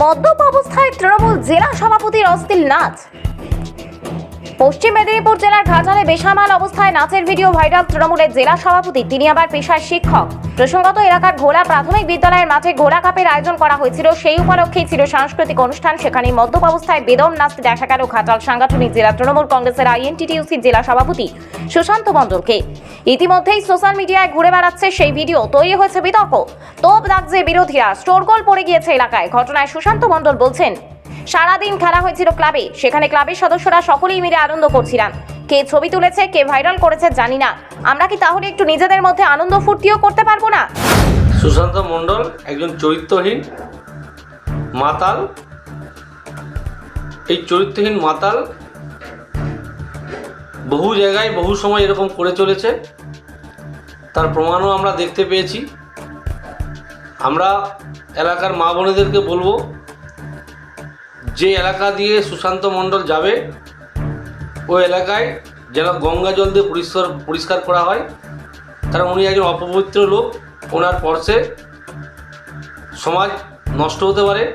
মদ্যপ অবস্থায় তৃণমূল জেলা সভাপতির অস্থির নাচ। পশ্চিম মেদিনীপুর জেলার ঘাটালে বেসামাল অবস্থায় নাচের ভিডিও ভাইরাল তৃণমূলের জেলা সভাপতি, তিনি আবার পেশায় শিক্ষক। প্রসঙ্গত, এলাকার ঘোড়া প্রাথমিক বিদ্যালয়ের মাঠে ঘোড়া কাপের আয়োজন করা হয়েছিল। সেই উপলক্ষেই ছিল সাংস্কৃতিক অনুষ্ঠান। সেখানে মদ্যপ অবস্থায় বেদম নাচতে দেখা গেল ঘাটাল সাংগঠনিক জেলা তৃণমূল কংগ্রেসের আইএনটিটিউসির জেলা সভাপতি সুশান্ত মণ্ডলকে। ইতিমধ্যেই সোশ্যাল মিডিয়ায় ঘুরে বেড়াচ্ছে সেই ভিডিও। তৈরি হয়েছে বিতর্ক। তোপ দাগছে বিরোধীরা। স্টোরগোল পড়ে গিয়েছে এলাকায়। ঘটনায় সুশান্ত মণ্ডল বলছেন সারাদিন খেলা হয়েছিল ক্লাবে। সেখানে ক্লাবের সদস্যরা সকলেই মিলে আনন্দ করছিলাম। কে ছবি তুলেছে, কে ভাইরাল করেছে জানি না। আমরা কি তাহলে একটু নিজেদের মধ্যে আনন্দ ফুর্তিও করতে পারব না? সুশান্ত মণ্ডল, একজন চরিত্রহীন মাতাল। এই চরিত্রহীন মাতাল বহু জায়গায়, বহু সময় এরকম করে চলেছে। তার প্রমাণও আমরা দেখতে পেয়েছি। আমরা এলাকার মা বোনেদেরকে বলব যে এলাকা দিয়ে সুশান্ত মণ্ডল যাবে ওই এলাকায় যেন গঙ্গা জল দিয়ে পরিষ্কার পরিষ্কার করা হয়। তারা উনি একজন অপবিত্র লোক, ওনার পর্শে সমাজ নষ্ট হতে পারে,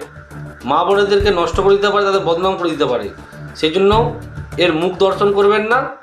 মা বোনেদেরকে নষ্ট করে দিতে পারে, তাদের বদনাম করে দিতে পারে। সেই জন্য এর মুখ দর্শন করবেন না।